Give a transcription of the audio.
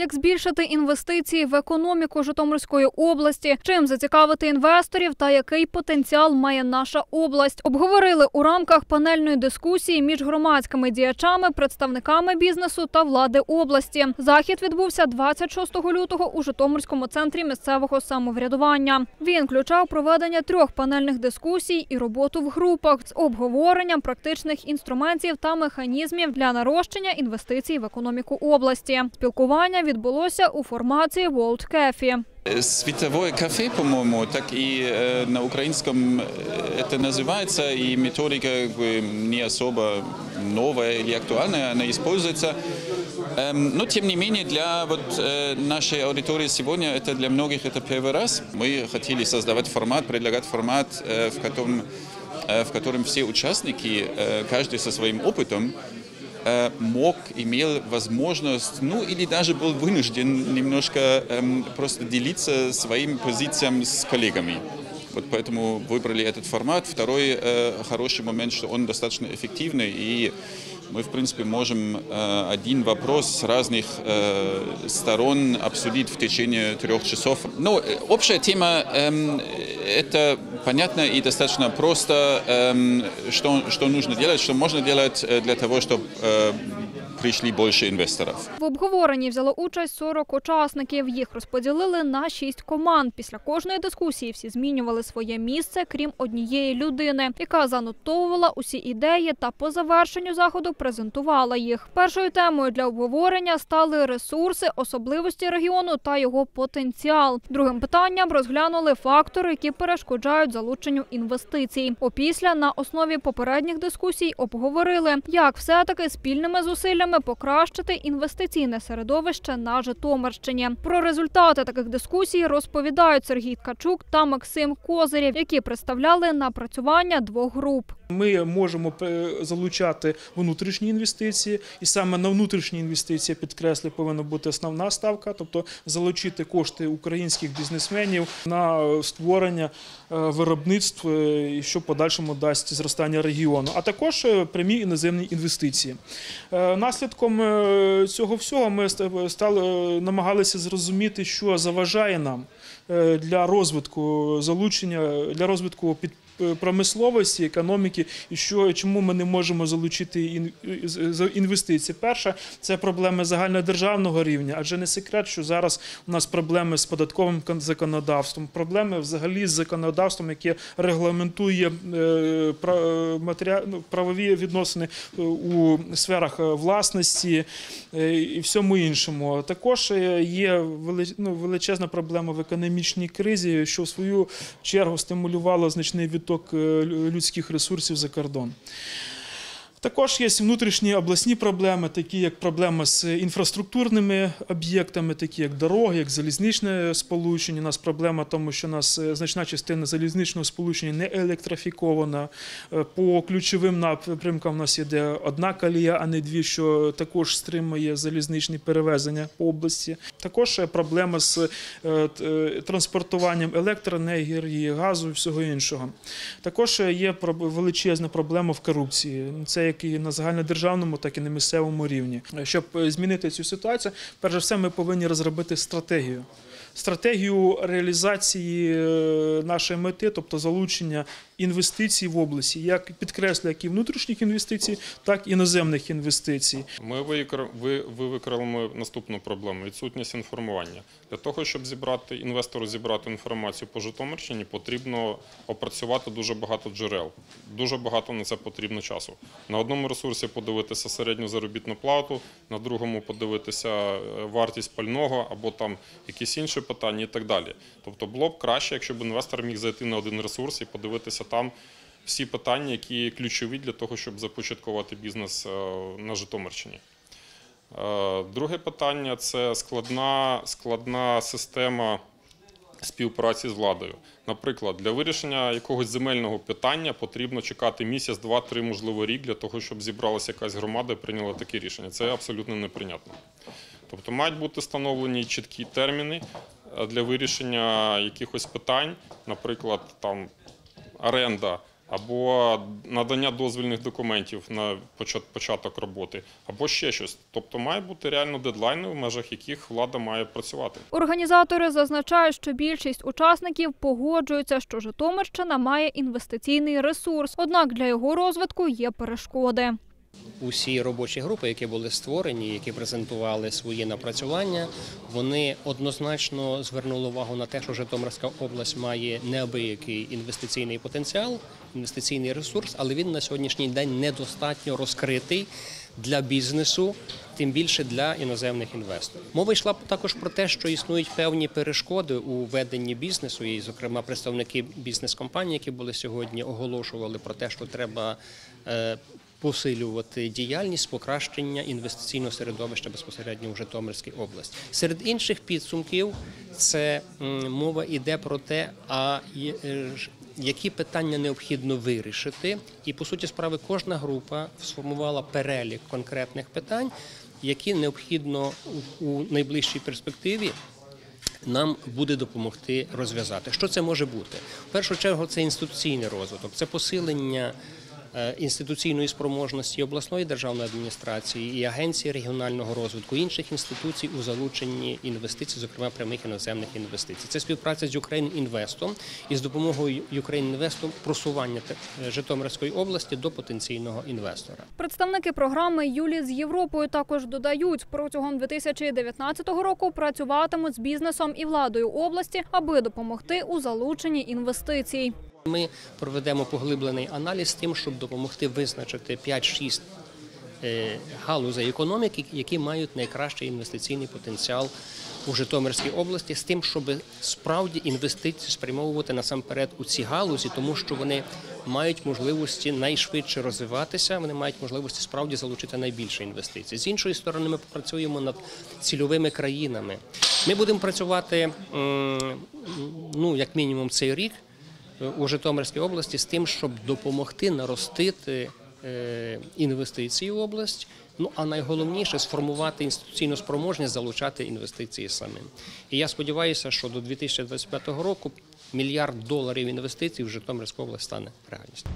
Як збільшити інвестиції в економіку Житомирської області, чим зацікавити інвесторів та який потенціал має наша область, обговорили у рамках панельної дискусії між громадськими діячами, представниками бізнесу та влади області. Захід відбувся 26 лютого у Житомирському центрі місцевого самоврядування. Він включав проведення трьох панельних дискусій і роботу в групах з обговоренням практичних інструментів та механізмів для нарощення інвестицій в економіку області. Спілкування відбулося у форматі World Cafe. Световое кафе, по-моему, так э, на украинском э, это называется, и методика не особо новая или актуальная, она используется. Эм, но тем не менее для вот, нашей аудитории сегодня это для многих это первый раз. Мы хотели создавать формат, предлагать формат, в котором в котором все участники, каждый со своим опытом, мог, имел возможность, ну или даже был вынужден немножко эм, просто делиться своим позициям с коллегами. Вот поэтому выбрали этот формат. Второй э, хороший момент, что он достаточно эффективный и мы, в принципе, можем э, один вопрос с разных э, сторон обсудить в течение трех часов. Ну, э, общая тема эм, это понятно и достаточно просто, эм, что, что нужно делать, что можно делать для того, чтобы пришли больше инвесторов. В обговоренні взяло участь 40 учасників. Їх розподілили на шість команд. Після кожної дискусії всі змінювали своє місце, крім однієї людини, яка занотовувала усі ідеї та по завершенню заходу презентувала їх. Першою темою для обговорення стали ресурси, особливості регіону та його потенціал. Другим питанням розглянули фактори, які перешкоджають залученню інвестицій. Опісля на основі попередніх дискусій обговорили, як все-таки спільними зусиллями покращити інвестиційне середовище на Житомирщині. Про результати таких дискусій розповідають Сергій Ткачук та Максим Козирєв, які представляли напрацювання двох груп. Ми можемо е, залучати внутрішні інвестиції, і саме на внутрішні інвестиції підкреслю повинна бути основна ставка, тобто залучити кошти українських бізнесменів на створення е, виробництв, е, що подальшому дасть зростання регіону, а також е, прямі іноземні інвестиції. Е, Наслідком е, цього всього ми ст- стали намагалися зрозуміти, що заважає нам е, для розвитку залучення для розвитку під е, промисловості, економіки, і що чому ми не можемо залучити з- інвестиції. Перше це проблеми загальнодержавного рівня, адже не секрет, що зараз у нас проблеми з податковим законодавством, проблеми взагалі з законодавством, яке регламентує е, ну, правові відносини е, у сферах е, власності е, і всьому іншому. Також е, є ну, величезна проблема в економічній кризі, що в свою чергу стимулювало значний відток е, лю- людських ресурсів за кордон. Також є внутрішні обласні проблеми, такі як проблема з інфраструктурними об'єктами, такі як дороги, як залізничне сполучення. У нас проблема в тому, що у нас е, значна частина залізничного сполучення не електрифікована. Е, По ключовим напрямкам у нас іде одна колія, а не дві, що також стримує залізничні перевезення по області. Також е, проблема з транспортуванням електроенергії, газу і всього іншого. Також є величезна проблема в корупції. Це як і на загальнодержавному, так і на місцевому рівні. Щоб е, змінити цю ситуацію, перш за все, ми повинні розробити стратегію. Стратегію реалізації е, нашої мети, тобто залучення інвестицій в області, як підкреслю, як і внутрішніх інвестицій, так і іноземних інвестицій. Ми викр- ви, ви викрили наступну проблему відсутність інформування. Для того, щоб зібрати інвестору зібрати інформацію по Житомирщині, потрібно опрацювати дуже багато джерел. Дуже багато на це потрібно часу. На одному ресурсі подивитися середню заробітну плату, на другому подивитися е, вартість пального або там якісь інші питання і так далі. Тобто було б краще, якщо б інвестор міг зайти на один ресурс і подивитися там всі питання, які ключові для того, щоб започаткувати бізнес е, на Житомирщині. Е, Друге питання це складна, складна система співпраці з владою. Наприклад, для вирішення якогось земельного питання потрібно чекати місяць, два, три, можливо, рік для того, щоб зібралася якась громада і прийняла таке рішення. Це абсолютно неприйнятно. Тобто мають бути встановлені чіткі терміни е, для вирішення якихось питань, наприклад, там оренда або надання дозвільних документів на початок роботи, або ще щось. Тобто має бути реально дедлайни, в межах яких влада має працювати. Організатори зазначають, що більшість учасників погоджуються, що Житомирщина має інвестиційний ресурс, однак для його розвитку є перешкоди. Усі робочі групи, які були створені, які презентували свої напрацювання, вони однозначно звернули увагу на те, що Житомирська область має неабиякий інвестиційний потенціал, інвестиційний ресурс, але він на сьогоднішній день недостатньо розкритий для бізнесу. Тим більше для іноземних інвесторів. Мова йшла також про те, що існують певні перешкоди у веденні бізнесу, і, зокрема, представники бізнес-компаній, які були сьогодні, оголошували про те, що треба е, посилювати діяльність покращення інвестиційного середовища безпосередньо в Житомирській області. Серед інших підсумків це мова йде про те, а е, які питання необхідно вирішити, і по суті справи кожна група сформувала перелік конкретних питань, які необхідно у, найближчій перспективі нам буде допомогти розв'язати. Що це може бути? В першу чергу це інституційний розвиток, це посилення інституційної спроможності обласної державної адміністрації і агенції регіонального розвитку інших інституцій у залученні інвестицій, зокрема прямих іноземних інвестицій. Це співпраця з Ukraine Інвестом і з допомогою Ukraine Інвесту просування Житомирської області до потенційного інвестора. Представники програми Юлі з Європою також додають, протягом 2019 року працюватимуть з бізнесом і владою області, аби допомогти у залученні інвестицій. Ми проведемо поглиблений аналіз тим, щоб допомогти визначити 5-6 е, галузей економіки, які мають найкращий інвестиційний потенціал у Житомирській області, з тим, щоб справді інвестиції спрямовувати насамперед у ці галузі, тому що вони мають можливості найшвидше розвиватися, вони мають можливості справді залучити найбільше інвестицій. З іншої сторони, ми попрацюємо над цільовими країнами. Ми будемо працювати ну як мінімум цей рік у Житомирській області з тим, щоб допомогти наростити е, інвестиції в область. Ну а найголовніше сформувати інституційну спроможність залучати інвестиції самим. І я сподіваюся, що до 2025 року мільярд доларів інвестицій в Житомирську область стане реальністю.